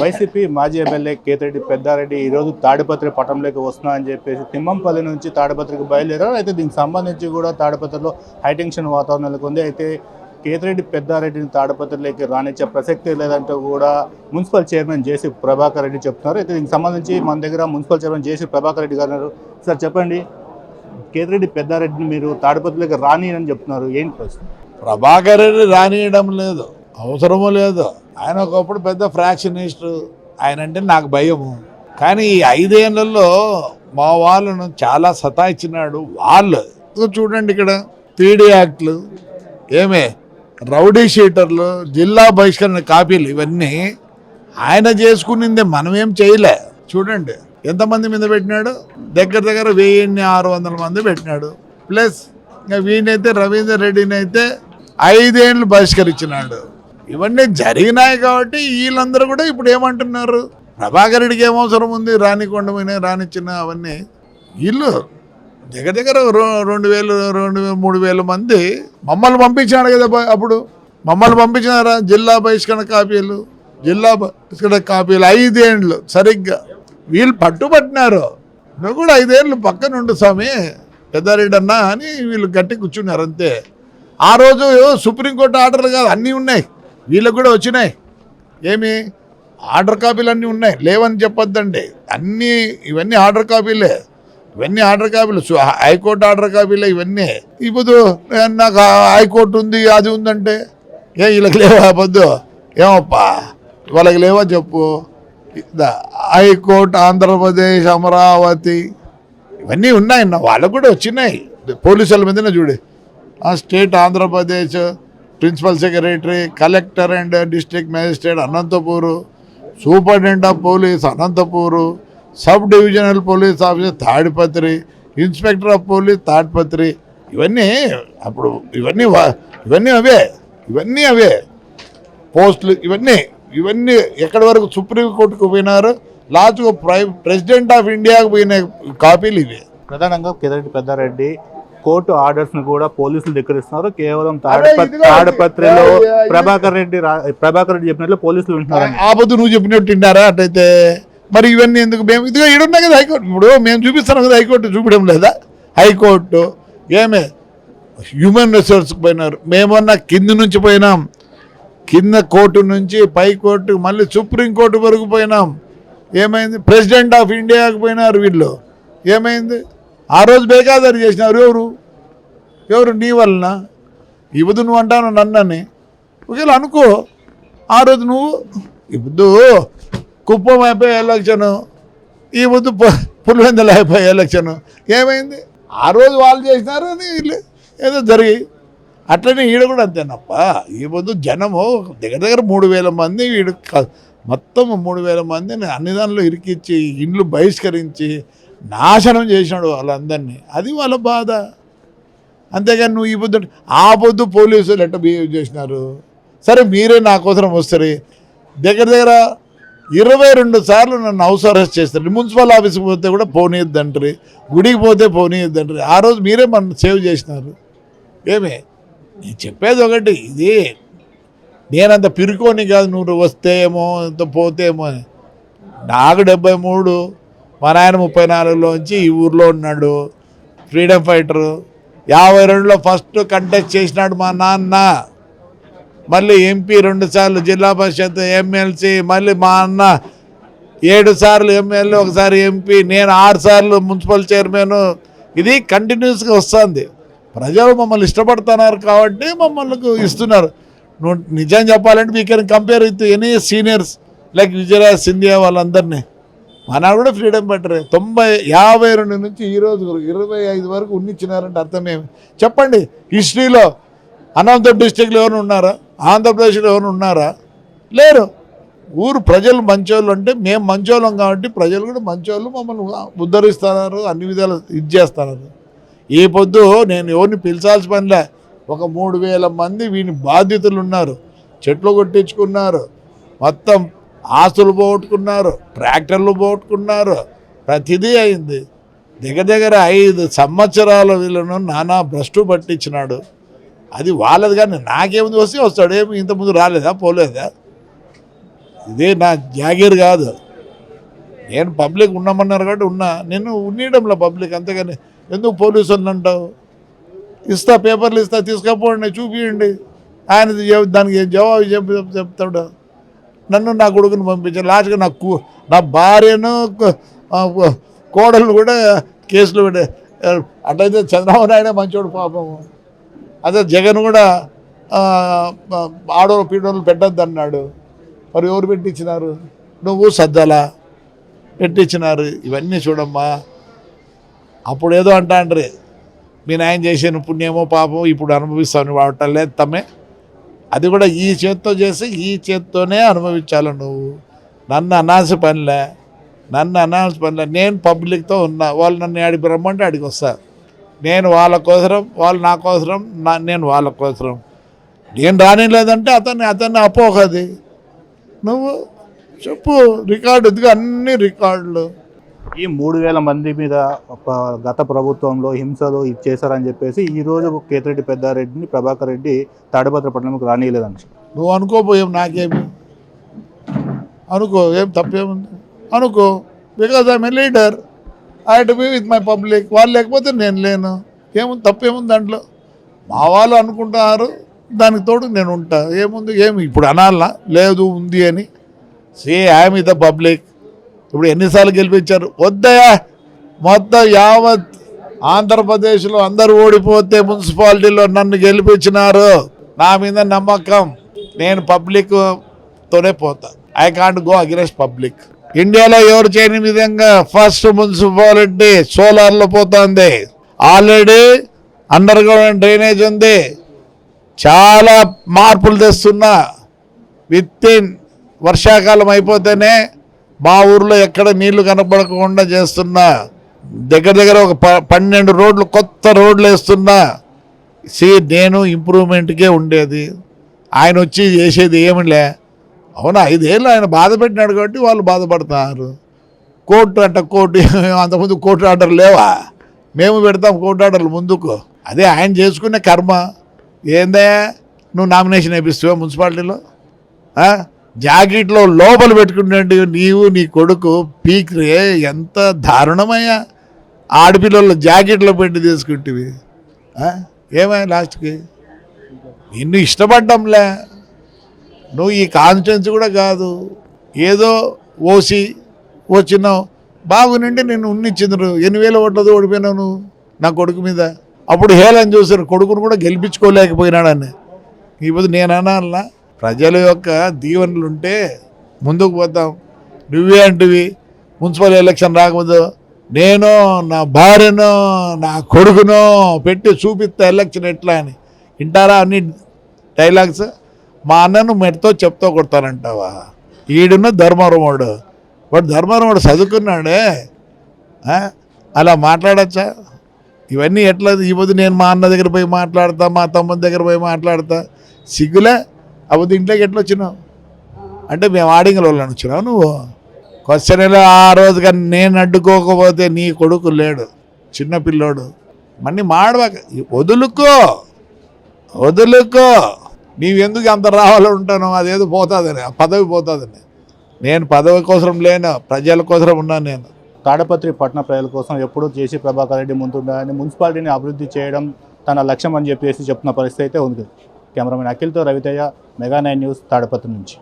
YCP మాజీ MLA Kethireddy Peddareddy ఈరోజు తాడిపత్రి పట్టణంలోకి వస్తున్నా అని చెప్పేసి తిమ్మంపల్లి నుంచి తాడిపత్రికి బయలుదేరారు. అయితే దీనికి సంబంధించి కూడా తాడిపత్రిలో హైటెన్షన్ వాతావరణం నెలకొంది. అయితే కేతిరెడ్డి పెద్దారెడ్డిని తాడిపత్రిలోకి రానిచ్చే ప్రసక్తి లేదంటూ కూడా municipal chairman J C Prabhakar Reddy చెప్తున్నారు. అయితే దీనికి సంబంధించి మన దగ్గర municipal chairman J C Prabhakar Reddy గారు సార్ చెప్పండి. కేతిరెడ్డి పెద్దారెడ్డిని మీరు తాడిపత్రిలోకి రాని అని చెప్తున్నారు. ఏంటి ప్రశ్న? ప్రభాకర్ రెడ్డి రానియడం లేదు. అవసరము లేదు. ఆయన ఒకప్పుడు పెద్ద ఫ్రాక్షనిస్ట్. ఆయన అంటే నాకు భయము. కానీ ఈ ఐదేళ్ళలో మా వాళ్ళను చాలా సతాయించినాడు వాళ్ళు. చూడండి ఇక్కడ త్రీడీ యాక్ట్లు. ఏమే? రౌడీ షీటర్లు జిల్లా బహిష్కరణ కాపీలు ఇవన్నీ ఆయన చేసుకునిందే మనమేం చేయలే. చూడండి. ఎంతమంది మీద పెట్టినాడు? దగ్గర దగ్గర వెయ్యిన్ని ఆరు వందల మంది పెట్టినాడు. ప్లస్ ఇంకా వీనైతే రవీందర్ రెడ్డిని అయితే ఐదేళ్ళు బహిష్కరించినాడు. ఇవన్నీ జరిగినాయి కాబట్టి వీళ్ళందరూ కూడా ఇప్పుడు ఏమంటున్నారు? ప్రభాకర్ రెడ్డికి ఏం అవసరం ఉంది? రానికొండ మీద రానిచ్చిన అవన్నీ. వీళ్ళు దగ్గర దగ్గర రో- రెండు వేలు రెండు వేలు మూడు వేల మంది మమ్మల్ని పంపించాడు కదా అప్పుడు. మమ్మల్ని పంపించినారా? జిల్లా బహిష్కరణ కాపీలు జిల్లా బహిష్కరణ కాపీలు ఐదేండ్లు సరిగ్గా. వీళ్ళు పట్టుబట్టినారు. నువ్వు కూడా ఐదేళ్ళు పక్కనుండు స్వామి. పెద్దారెడ్డి అని వీళ్ళు గట్టి కూర్చున్నారు అంతే. ఆ రోజు సుప్రీంకోర్టు ఆర్డర్లు కాదు అన్నీ ఉన్నాయి. వీళ్ళకి కూడా వచ్చినాయి. ఏమి? ఆర్డర్ కాపీలు అన్నీ ఉన్నాయి. లేవని చెప్పొద్దండి. అన్నీ ఇవన్నీ ఆర్డర్ కాపీలే. ఇవన్నీ ఆర్డర్ కాపీలు. హైకోర్టు ఆర్డర్ కాపీలే ఇవన్నీ. ఇప్పుడు నాకు హైకోర్టు ఉంది అది ఉందంటే? ఏ వీళ్ళకి లేవా? పొద్దు ఏమప్పా? వాళ్ళకి లేవా చెప్పు. High court Andhra Pradesh Amaravati. ఇవన్నీ ఉన్నాయి వాళ్ళకు కూడా వచ్చినాయి. పోలీసుల మీదనే చూడు. ఆ state Andhra Pradesh principal secretary collector and district magistrate Anantapur superintendent of police Anantapur sub divisional police officer Tadipatri inspector of police Tadipatri. ఇవన్నీ అప్పుడు ఇవన్నీ ఇవన్నీ అవే ఇవన్నీ అవే. పోస్టులు ఇవన్నీ ఇవన్నీ ఎక్కడి వరకు సుప్రీంకోర్టుకు పోయినారు? లాస్ట్కు ప్రై ప్రెసిడెంట్ ఆఫ్ ఇండియాకు పోయిన కాపీలు ఇవే. ప్రధానంగా కేదారెడ్డి పెద్దారెడ్డి కోర్టు ఆర్డర్స్ను కూడా పోలీసులు ధిక్కరిస్తున్నారు. కేవలం. తాడిపత్రిలో. ప్రభాకర్ రెడ్డి ప్రభాకర్ రెడ్డి చెప్పినట్లు పోలీసులు వింటున్నారని. ఆపదు నువ్వు చెప్పినట్టు తింటారా అట్లయితే మరి ఇవన్నీ ఎందుకు? మేము ఇదిగో ఈడున్నాయి కదా హైకోర్టు. ఇప్పుడు మేము చూపిస్తున్నాం కదా హైకోర్టు చూపించడం లేదా? హైకోర్టు. ఏమే? హ్యూమన్ రిసోర్స్కి పోయినారు. మేమన్నా కింది నుంచి పోయినాం. కింద కోర్టు నుంచి పై కోర్టు మళ్ళీ సుప్రీం కోర్టు వరకు పోయినాం. ఏమైంది? ప్రెసిడెంట్ ఆఫ్ ఇండియాకి పోయినారు వీళ్ళు. ఏమైంది? ఆ రోజు బేకాదారి చేసినారు ఎవరు? ఎవరు? నీ వలన. ఇవ్వదు నువ్వు అంటాను నన్నని. ఒకవేళ అనుకో ఆ రోజు నువ్వు ఇప్పుడు కుప్పం అయిపోయే ఎలక్షను ఈ పొద్దు పు- పులివెందులు అయిపోయే ఎలక్షను. ఏమైంది? ఆ రోజు వాళ్ళు చేసినారు అని వీళ్ళు. ఏదో జరిగి అట్లనే ఈడ కూడా అంతేనప్ప. ఈ పొద్దు జనము దగ్గర దగ్గర మూడు వేల మంది వీడు మొత్తం మూడు వేల మందిని అన్ని దానిలో ఇరికిచ్చి ఇండ్లు బహిష్కరించి నాశనం చేసినాడు వాళ్ళందరినీ. అది వాళ్ళ బాధ. అంతేగాని నువ్వు ఈ పొద్దు ఆ పొద్దు పోలీసులు ఎట్ట బిహేవ్ చేసినారు? సరే మీరే నా కోసం వస్తారు. దగ్గర దగ్గర ఇరవై రెండు సార్లు నన్ను హౌస్ అరెస్ట్ చేస్తారు. మున్సిపల్ ఆఫీస్కి పోతే కూడా పోనీయద్దంటారు. గుడికి పోతే పోనీయద్దంటారు. ఆ రోజు మీరే మన సేవ్ చేసినారు. ఏమే? నేను చెప్పేది ఒకటి ఇది నేనంత పిరుకోని కాదు నువ్వు వస్తే ఏమో ఇంత పోతేమో అని. నాకు డెబ్బై మూడు మా నాయన ముప్పై నాలుగులోంచి ఈ ఊర్లో ఉన్నాడు. Freedom fighter. యాభై రెండులో ఫస్ట్ కంటెస్ట్ చేసినాడు మా నాన్న. మళ్ళీ ఎంపీ రెండు సార్లు జిల్లా పరిషత్ ఎమ్మెల్సీ మళ్ళీ మా అన్న. ఏడు సార్లు ఎమ్మెల్యే ఒకసారి ఎంపీ నేను ఆరు సార్లు మున్సిపల్ చైర్మన్. ఇది కంటిన్యూస్గా వస్తుంది. ప్రజలు మమ్మల్ని ఇష్టపడుతున్నారు కాబట్టి మమ్మల్ని ఇస్తున్నారు. నువ్వు నిజం చెప్పాలంటే we can compare with any seniors like Vijayaraj Scindia వాళ్ళందరినీ. మన కూడా ఫ్రీడమ్ బెటర్ తొంభై యాభై రెండు నుంచి ఈ రోజు ఇరవై ఐదు వరకు ఉన్నిచ్చినారంటే అర్థమేమి చెప్పండి హిస్టరీలో అనంతపురం డిస్టిక్లో ఎవరు ఉన్నారా? ఆంధ్రప్రదేశ్లో ఎవరు ఉన్నారా? లేరు. ఊరు ప్రజలు మంచోళ్ళు అంటే మేము మంచోళ్ళం కాబట్టి ప్రజలు కూడా మంచోళ్ళు మమ్మల్ని ఉద్ధరిస్తున్నారు అన్ని విధాలు ఇది చేస్తున్నారు ఈ పొద్దు నేను ఎవరిని పిలిచాల్సిన పనిలే ఒక మూడు వేల మంది వీని బాధ్యతలు ఉన్నారు. చెట్లు కొట్టించుకున్నారు. మొత్తం ఆస్తులు పోగొట్టుకున్నారు ట్రాక్టర్లు పోగొట్టుకున్నారు ప్రతిదీ అయింది. దగ్గర దగ్గర ఐదు సంవత్సరాల వీళ్ళను నానా భ్రష్టు పట్టించినాడు. అది వాళ్ళది కానీ నాకేముంది వస్తే వస్తాడు. ఏమి ఇంతకుముందు రాలేదా పోలేదా? ఇదే నా జాగీర్ కాదు. నేను పబ్లిక్ ఉండమన్నారు కాబట్టి ఉన్నా. నేను ఉండడంలో పబ్లిక్ అంతేగాని ఎందుకు పోలీసు అంటావు? ఇస్తా పేపర్లు ఇస్తా తీసుకపోండి చూపియండి. ఆయన దానికి ఏం జవాబు చెప్పి చెప్తాడు? నన్ను నా కొడుకుని పంపించారు. లాస్ట్గా నా కూ నా భార్యను కోడలు కూడా కేసులు పెట్టే అట్లయితే చంద్రబాబు నాయుడే మంచోడు పాపము అదే జగన్ కూడా ఆడోళ్ళు పీడోళ్ళు పెట్టద్దు అన్నాడు. మరి ఎవరు పెట్టించినారు? నువ్వు సద్దల పెట్టించినారు. ఇవన్నీ చూడమ్మా. అప్పుడు ఏదో అంటాండ్రి. మీ నాయన చేసిన పుణ్యమో పాపం ఇప్పుడు అనుభవిస్తాను వాడటం లేదు తమ్మే. అది కూడా ఈ చేత్తో చేసి ఈ చేత్తోనే అనుభవించాలి నువ్వు. నన్ను అనాల్సి పనిలే. నన్ను అనాల్సి పనిలే. నేను పబ్లిక్తో ఉన్నా. వాళ్ళు నన్ను ఆడికి రమ్మంటే ఆడికి వస్తారు. నేను వాళ్ళ కోసరం వాళ్ళు నా కోసరం నా నేను వాళ్ళ కోసరం. నేను రానిలేదంటే అతన్ని అతన్ని అపోహది. నువ్వు చెప్పు రికార్డు ఇదిగో అన్ని రికార్డులు. ఈ మూడు వేల మంది మీద గత ప్రభుత్వంలో హింసలు ఇచ్చేశారని చెప్పేసి ఈ రోజు కేతిరెడ్డి పెద్దారెడ్డిని ప్రభాకర్ రెడ్డి తాడిపత్రి పట్టణంకి రానియలేదండి నువ్వు అనుకోపోయాం నాకేమి? అనుకో ఏం తప్పేముంది? అనుకో because I'm a leader I to be with my public వాళ్ళు లేకపోతే నేను లేను. ఏముంది తప్పేముంది దాంట్లో? మా వాళ్ళు అనుకుంటున్నారు దానికి తోడు నేను ఉంటా. ఏముంది ఏమి? ఇప్పుడు అనాలనా? లేదు ఉంది అని. Say I'm in the public ఇప్పుడు ఎన్నిసార్లు గెలిపించారు? వద్దయా మొత్తం యావత్ ఆంధ్రప్రదేశ్లో అందరూ ఓడిపోతే మున్సిపాలిటీలో నన్ను గెలిపించినారు. నా మీద నమ్మకం. నేను పబ్లిక్తోనే పోతా. I can't go against public. ఇండియాలో ఎవరు చేయని విధంగా ఫస్ట్ మున్సిపాలిటీ సోలార్లో పోతుంది. ఆల్రెడీ అండర్ గ్రౌండ్ డ్రైనేజ్ ఉంది. చాలా మార్పులు తెస్తున్నా. విత్ ఇన్ వర్షాకాలం అయిపోతేనే మా ఊర్లో ఎక్కడ నీళ్ళు కనపడకుండా చేస్తున్నా దగ్గర దగ్గర ఒక ప- పన్నెండు రోడ్లు కొత్త రోడ్లు వేస్తున్నా సి నేను ఇంప్రూవ్మెంట్కే ఉండేది. ఆయన వచ్చి చేసేది ఏమిలే? అవునా ఐదేళ్ళు ఆయన బాధ పెట్టినాడు కాబట్టి వాళ్ళు బాధపడతారు. కోర్టు అంట కోర్టు అంతకుముందు కోర్టు ఆర్డర్ లేవా? మేము పెడతాం కోర్టు ఆర్డర్లు ముందుకు. అదే ఆయన చేసుకునే కర్మ. ఏందే నువ్వు నామినేషన్ వేపిస్తావా మున్సిపాలిటీలో? జాకెట్లో లోపల పెట్టుకున్నాడు నీవు నీ కొడుకు పీక్రే ఎంత దారుణమయ్యా. ఆడపిల్లలు జాకెట్లో పెట్టి తీసుకుంటేవి. ఏమయ్యా లాస్ట్కి? నిన్ను ఇష్టపడ్డంలే. నువ్వు ఈ కాన్స్టిట్యున్సీ కూడా కాదు. ఏదో ఓసి వచ్చినావు. బాగునండి నేను ఉన్నిచ్చిండ్రు. ఎన్ని వేల ఓట్లతో ఓడిపోయినావు నువ్వు నా కొడుకు మీద? అప్పుడు హేళన చూసారు కొడుకును కూడా గెలిపించుకోలేకపోయినాడని. ఇప్పుడు నేను అనాలనా? ప్రజల యొక్క దీవెనలు ఉంటే ముందుకు పోతాం. నువ్వే అంటివి మున్సిపల్ ఎలక్షన్ రాకముందు నేను నా భార్యను నా కొడుకును పెట్టి చూపిస్తా ఎలక్షన్ ఎట్లా అని. వింటారా అన్ని డైలాగ్స్? మా అన్నను మెడతో చెప్తూ కొడతానంటావా? ఈడున్న ధర్మవరముడు వాడు ధర్మవరముడు చదువుకున్నాడే. అలా మాట్లాడచ్చా? ఇవన్నీ ఎట్లా? ఈ పొద్దు నేను మా అన్న దగ్గర పోయి మాట్లాడతా మా తమ్ముని దగ్గర పోయి మాట్లాడతా. సిగ్గులే? అప్పుడు ఇంట్లోకి ఎట్లా వచ్చినావు? అంటే మేము ఆడింగల వాళ్ళని వచ్చినావు నువ్వు? క్వశ్చన్లో ఆ రోజు కానీ నేను అడ్డుకోకపోతే నీ కొడుకు లేడు చిన్న పిల్లోడు. మన్ని మాడవాక వదులుకో వదులుకో. నీవెందుకు అంత రావాలని ఉంటాను అదేదో పోతుందని ఆ పదవి పోతుందని. నేను పదవి కోసం లేను ప్రజల కోసం ఉన్నాను నేను. తాడపత్రి పట్టణ ప్రజల కోసం ఎప్పుడూ చేసి ప్రభాకర్ రెడ్డి ముందుండాలని మున్సిపాలిటీని అభివృద్ధి చేయడం తన లక్ష్యం అని చెప్పేసి చెప్తున్న పరిస్థితి అయితే ఉంది. Cameraman అఖిల్తో Raviteja mega nine news Tadipatri నుంచి.